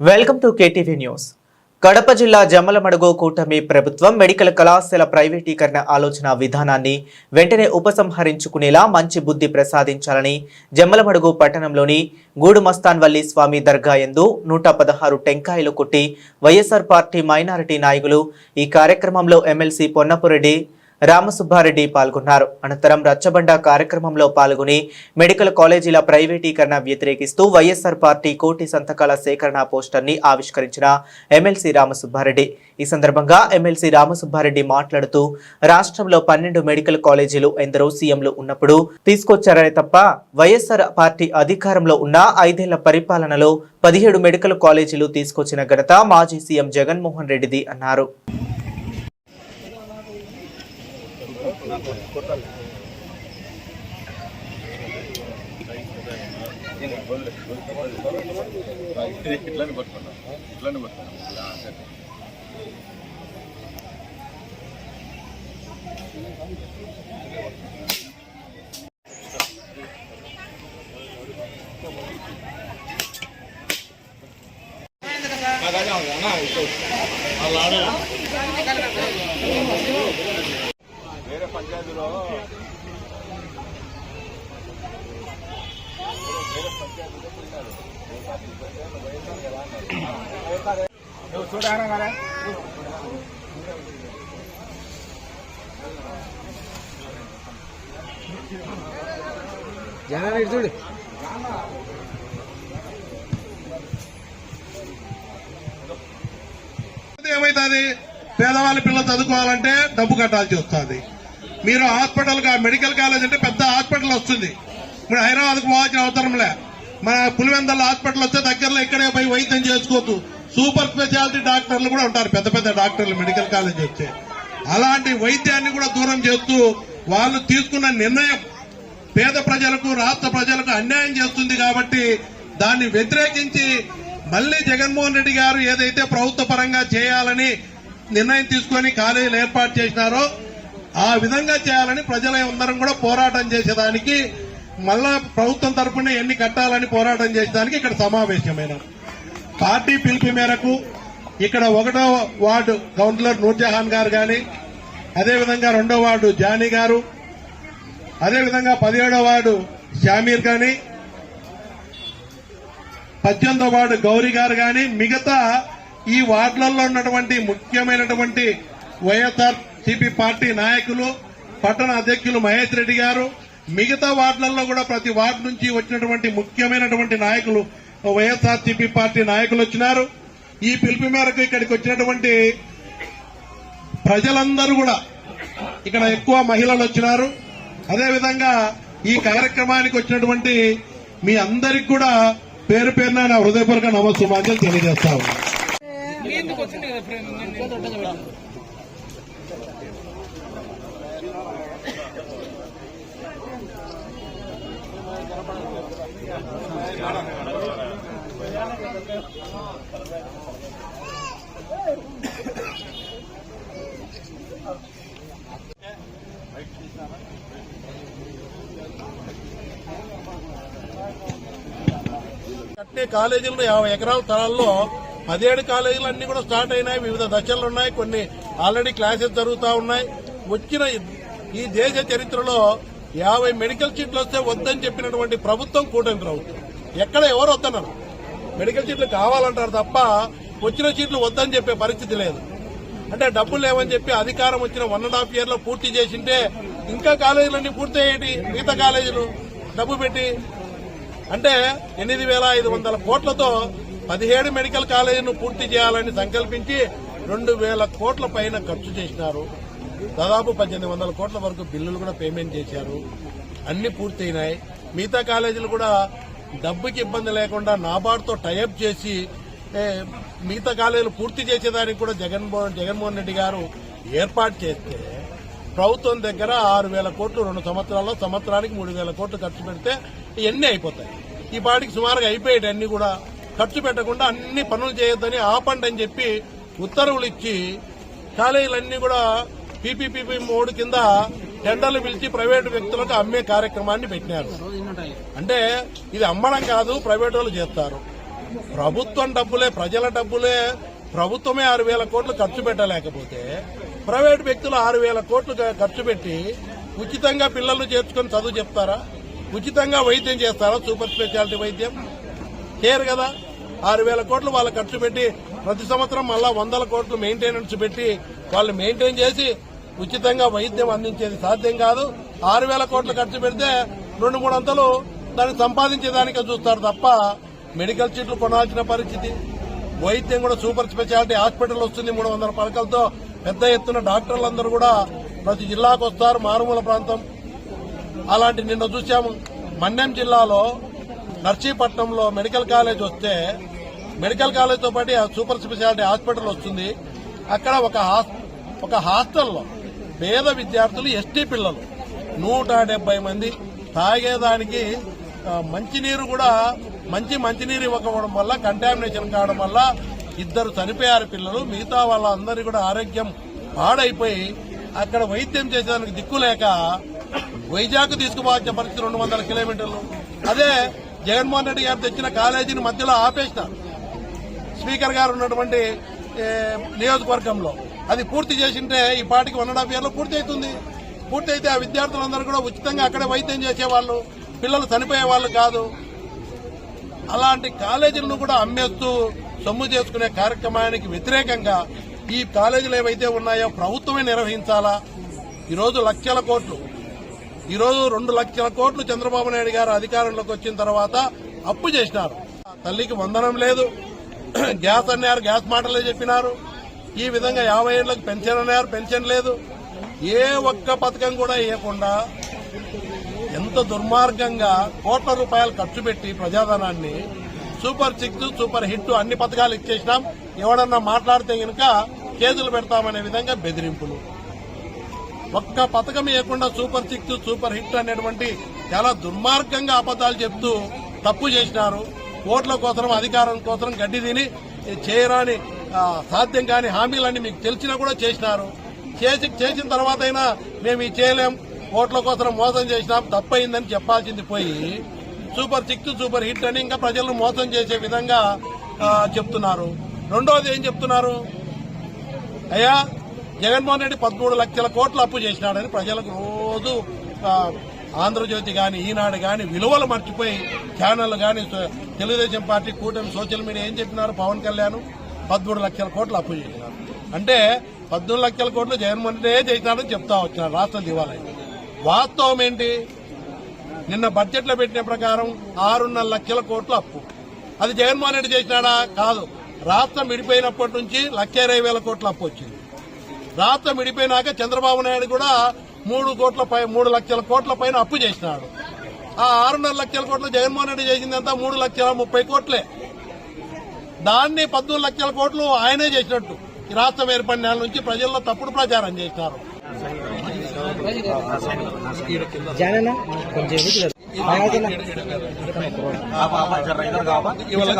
Welcome to KTV news. Kadapa జిల్లా జమ్మలమడుగు కూటమి ప్రభుత్వం మెడికల్ కళాశాల ప్రైవేటీకరణ ఆలోచన విధానాన్ని వెంటనే ఉపసంహరించుకునేలా మంచి బుద్ధి ప్రసాదించాలని జమ్మలమడుగు పట్టణంలోని గూడుమస్తాన్వల్లి స్వామి దర్గా ఎందు నూట పదహారు టెంకాయలు కొట్టి వైఎస్ఆర్ పార్టీ మైనారిటీ నాయకులు ఈ కార్యక్రమంలో ఎమ్మెల్సీ పొన్నపురెడ్డి రామసుబ్బారెడ్డి పాల్గొన్నారు. అనంతరం రచ్చబండ కార్యక్రమంలో పాల్గొని మెడికల్ కాలేజీల ప్రైవేటీకరణ వ్యతిరేకిస్తూ వైఎస్ఆర్ పార్టీ కోటి సంతకాల సేకరణ పోస్టర్ని ఆవిష్కరించిన ఎమ్మెల్సీ రామసుబ్బారెడ్డి. ఈ సందర్భంగా ఎమ్మెల్సీ రామసుబ్బారెడ్డి మాట్లాడుతూ రాష్ట్రంలో పన్నెండు మెడికల్ కాలేజీలు ఎందరో సీఎంలు ఉన్నప్పుడు తీసుకొచ్చారనే తప్ప వైఎస్ఆర్ పార్టీ అధికారంలో ఉన్న ఐదేళ్ళ పరిపాలనలో పదిహేడు మెడికల్ కాలేజీలు తీసుకొచ్చిన ఘనత మాజీ సీఎం జగన్మోహన్ రెడ్డిది అన్నారు. ఇట్లానే పట్టుకున్నాం ఇట్లానే పట్టుకున్నాం ఇలా సరే. వేరే పంచాయతీలో. జనాలు చూడు. ఏమైతుంది? పేదవాళ్ళ పిల్లలు చదువుకోవాలంటే డబ్బు కట్టాల్సి వస్తుంది. మీరు హాస్పిటల్గా మెడికల్ కాలేజ్ అంటే పెద్ద హాస్పిటల్ వస్తుంది. ఇప్పుడు హైదరాబాద్కు పోవాల్సిన అవసరంలే మన పులివెందల హాస్పిటల్ వస్తే దగ్గరలో ఇక్కడే పోయి వైద్యం చేసుకోవచ్చు సూపర్ స్పెషాలిటీ డాక్టర్లు కూడా ఉంటారు పెద్ద పెద్ద డాక్టర్లు మెడికల్ కాలేజ్ వచ్చే. అలాంటి వైద్యాన్ని కూడా దూరం చేస్తూ వాళ్ళు తీసుకున్న నిర్ణయం పేద ప్రజలకు రాష్ట్ర ప్రజలకు అన్యాయం చేస్తుంది కాబట్టి దాన్ని వ్యతిరేకించి మళ్ళీ జగన్మోహన్ రెడ్డి గారు ఏదైతే ప్రభుత్వ పరంగా చేయాలని నిర్ణయం తీసుకొని కాలేజీలు ఏర్పాటు చేసినారో ఆ విధంగా చేయాలని ప్రజల అందరం కూడా పోరాటం చేసేదానికి మళ్ళా ప్రభుత్వం తరపున ఎన్ని కట్టాలని పోరాటం చేసేదానికి ఇక్కడ సమావేశమైన. పార్టీ పిలుపు మేరకు ఇక్కడ ఒకటో వార్డు కౌన్సిలర్ నూర్జహాన్ గారు గాని అదేవిధంగా రెండో వార్డు జానీ గారు అదేవిధంగా పదిహేడో వార్డు షామీర్ గాని పద్దెనిమిదో వార్డు గౌరీ గారు గాని మిగతా ఈ వార్డులలో ఉన్నటువంటి ముఖ్యమైనటువంటి వైఎస్ఆర్ సిపి పార్టీ నాయకులు పట్టణ అధ్యక్షులు మహేష్ రెడ్డి గారు మిగతా వార్డులలో కూడా ప్రతి వార్డు నుంచి వచ్చినటువంటి ముఖ్యమైనటువంటి నాయకులు వైఎస్ఆర్సిపి పార్టీ నాయకులు వచ్చినారు. ఈ పిలుపు మేరకు ఇక్కడికి వచ్చినటువంటి ప్రజలందరూ కూడా ఇక్కడ ఎక్కువ మహిళలు వచ్చినారు. అదేవిధంగా ఈ కార్యక్రమానికి వచ్చినటువంటి మీ అందరికి కూడా పేరు పేరున నా హృదయపూర్వక నమస్సుమాంజలు తెలియజేస్తా కట్టే కాలేజీలు యాభై ఎకరాల తరాల్లో పదిహేడు కాలేజీలు అన్ని కూడా స్టార్ట్ అయినాయి వివిధ దశలు ఉన్నాయి కొన్ని ఆల్రెడీ క్లాసెస్ జరుగుతూ ఉన్నాయి. వచ్చిన ఈ దేశ చరిత్రలో యాభై మెడికల్ సీట్లు వస్తే వద్దని చెప్పినటువంటి ప్రభుత్వం కూటమి ప్రభుత్వం. ఎక్కడ ఎవరు వద్దన్నారు? మెడికల్ సీట్లు కావాలంటారు తప్ప వచ్చిన సీట్లు వద్దని చెప్పే పరిస్థితి లేదు. అంటే డబ్బులు లేవని చెప్పి అధికారం వచ్చిన వన్ అండ్ హాఫ్ ఇయర్లో పూర్తి చేసింటే ఇంకా కాలేజీలన్నీ పూర్తి అయ్యేటి మిగతా కాలేజీలు డబ్బు పెట్టి? అంటే ఎనిమిది వేల ఐదు వందల కోట్లతో పదిహేడు మెడికల్ కాలేజీను పూర్తి చేయాలని సంకల్పించి రెండు వేల కోట్ల పైన ఖర్చు చేసినారు. దాదాపు పద్దెనిమిది వందల కోట్ల వరకు బిల్లులు కూడా పేమెంట్ చేశారు. అన్ని పూర్తయినాయి. మిగతా కాలేజీలు కూడా డబ్బుకి ఇబ్బంది లేకుండా నాబార్డ్తో టైఅప్ చేసి మిగతా కాలేజీలు పూర్తి చేసేదానికి కూడా జగన్మోహన్ జగన్మోహన్ రెడ్డి గారు ఏర్పాటు చేస్తే ప్రభుత్వం దగ్గర ఆరు వేల కోట్లు రెండు సంవత్సరాల్లో సంవత్సరానికి మూడు వేల కోట్లు ఖర్చు పెడితే ఇవన్నీ అయిపోతాయి. ఈ పాటికి సుమారుగా అయిపోయాయి కూడా ఖర్చు పెట్టకుండా అన్ని పనులు చేయొద్దని ఆపండి అని చెప్పి ఉత్తర్వులు ఇచ్చి కాలేజీలన్నీ కూడా పీపీపీపీ మోడ్ కింద టెండర్లు పిలిచి ప్రైవేటు వ్యక్తులకు అమ్మే కార్యక్రమాన్ని పెట్టినారు. అంటే ఇది అమ్మడం కాదు ప్రైవేటు వాళ్ళు చేస్తారు. ప్రభుత్వం డబ్బులే ప్రజల డబ్బులే ప్రభుత్వమే ఆరు వేల కోట్లు ఖర్చు పెట్టలేకపోతే ప్రైవేట్ వ్యక్తులు ఆరు వేల కోట్లు ఖర్చు పెట్టి ఉచితంగా పిల్లలు చేర్చుకొని చదువు చెప్తారా? ఉచితంగా వైద్యం చేస్తారా? సూపర్ స్పెషాలిటీ వైద్యం? చేయరు కదా? ఆరు వేల కోట్లు వాళ్ళు ఖర్చు పెట్టి ప్రతి సంవత్సరం మళ్ళా వందల కోట్లు మెయింటెనెన్స్ పెట్టి వాళ్ళు మెయింటైన్ చేసి ఉచితంగా వైద్యం అందించేది సాధ్యం కాదు. ఆరు వేల కోట్లు ఖర్చు పెడితే రెండు మూడు వందలు దాన్ని సంపాదించేదానికే చూస్తారు తప్ప మెడికల్ సీట్లు కొనాల్సిన పరిస్థితి. వైద్యం కూడా సూపర్ స్పెషాలిటీ హాస్పిటల్ వస్తుంది మూడు వందల పలకలతో. పెద్ద ఎత్తున డాక్టర్లందరూ కూడా ప్రతి జిల్లాకు వస్తారు మారుమూల ప్రాంతం. అలాంటి నిన్న చూసాము మన్యం జిల్లాలో నర్సీపట్నంలో మెడికల్ కాలేజ్ వస్తే మెడికల్ కాలేజ్తో పాటు ఆ సూపర్ స్పెషాలిటీ హాస్పిటల్ వస్తుంది. అక్కడ ఒక హాస్- ఒక హాస్టల్లో పేద విద్యార్థులు ఎస్టీ పిల్లలు నూట డెబ్బై మంది తాగేదానికి మంచినీరు కూడా మంచి మంచినీరు ఇవ్వకపోవడం వల్ల కంటామినేషన్ కావడం వల్ల ఇద్దరు చనిపోయారు పిల్లలు. మిగతా వాళ్ళందరి కూడా ఆరోగ్యం పాడైపోయి అక్కడ వైద్యం చేసేదానికి దిక్కులేక వైజాగ్ తీసుకుపోవాల్సిన పరిస్థితి రెండు వందల కిలోమీటర్లు. అదే జగన్మోహన్ రెడ్డి గారు తెచ్చిన కాలేజీని మధ్యలో ఆపేసినారు. స్పీకర్ గారు ఉన్నటువంటి నియోజకవర్గంలో. అది పూర్తి చేసింటే ఈ పాటికి వన్ అండ్ హాఫ్ ఇయర్లో పూర్తి అవుతుంది పూర్తి అయితే ఆ విద్యార్థులందరూ కూడా ఉచితంగా అక్కడే వైద్యం చేసేవాళ్ళు పిల్లలు చనిపోయే వాళ్ళు కాదు. అలాంటి కాలేజీలను కూడా అమ్మేస్తూ సొమ్ము చేసుకునే కార్యక్రమానికి వ్యతిరేకంగా ఈ కాలేజీలు ఏవైతే ఉన్నాయో ప్రభుత్వమే నిర్వహించాలా? ఈరోజు లక్షల కోట్లు. ఈరోజు రెండు లక్షల కోట్లు చంద్రబాబు నాయుడు గారు అధికారంలోకి వచ్చిన తర్వాత అప్పు చేసినారు. తల్లికి వందనం లేదు. గ్యాస్ అన్నారు గ్యాస్ మాటలే చెప్పినారు. ఈ విధంగా యాభై ఏళ్ళకి పెన్షన్ అన్నారు పెన్షన్ లేదు. ఏ ఒక్క పథకం కూడా ఇవ్వకుండా ఎంత దుర్మార్గంగా కోట్ల రూపాయలు ఖర్చు పెట్టి ప్రజాధనాన్ని సూపర్ సిక్స్ సూపర్ హిట్ అన్ని పథకాలు ఇచ్చేసినాం. ఎవడన్నా మాట్లాడితే గనుక కేసులు పెడతామనే విధంగా బెదిరింపులు. ఒక్క పథకం ఇవ్వకుండా సూపర్ సిక్స్ సూపర్ హిట్ అనేటువంటి చాలా దుర్మార్గంగా అబద్దాలు చెప్తూ తప్పు చేసినారు. ఓట్ల కోసం అధికారం కోసం గడ్డి తిని చేయరాని సాధ్యం కాని హామీలన్నీ మీకు తెలిసినా కూడా చేసినారు. చేసి చేసిన తర్వాత అయినా మేము ఇది చేయలేం ఓట్ల కోసం మోసం చేసినాం తప్పయిందని చెప్పాల్సింది పోయి సూపర్ సిక్స్ సూపర్ హిట్ అని ఇంకా ప్రజలను మోసం చేసే విధంగా చెప్తున్నారు. రెండోది ఏం చెప్తున్నారు? అయ్యా జగన్మోహన్ రెడ్డి పదమూడు లక్షల కోట్లు అప్పు చేసినాడని ప్రజలకు రోజు ఆంధ్రజ్యోతి కానీ ఈనాడు కానీ విలువలు మర్చిపోయి ఛానళ్ళు కానీ తెలుగుదేశం పార్టీ కూటమి సోషల్ మీడియా ఏం చెప్పినారు? పవన్ కళ్యాణ్ పదమూడు లక్షల కోట్లు అప్పు చేసినారు. అంటే పద్మూడు లక్షల కోట్లు జగన్మోహన్ రెడ్డి చేసినాడని చెప్తా వచ్చినారు రాష్ట్ర దివాలయం వాస్తవం ఏంటి? నిన్న బడ్జెట్లో పెట్టిన ప్రకారం ఆరున్నర లక్షల కోట్లు అప్పు. అది జగన్మోహన్ రెడ్డి చేసినాడా? కాదు. రాష్ట్రం విడిపోయినప్పటి నుంచి లక్ష ఇరవై వేల కోట్ల అప్పు వచ్చింది. రాష్ట్రం విడిపోయినాక చంద్రబాబు నాయుడు కూడా మూడు కోట్ల పై మూడు లక్షల కోట్ల పైన అప్పు చేసినాడు. ఆ ఆరున్నర లక్షల కోట్లు జగన్మోహన్ రెడ్డి చేసిందంతా మూడు లక్షల ముప్పై కోట్లే. దాన్ని పద్మూడు లక్షల కోట్లు ఆయనే చేసినట్టు. ఈ రాష్ట్రం ఏర్పడిన నెల నుంచి ప్రజల్లో తప్పుడు ప్రచారం చేసినారు. ఇవాళ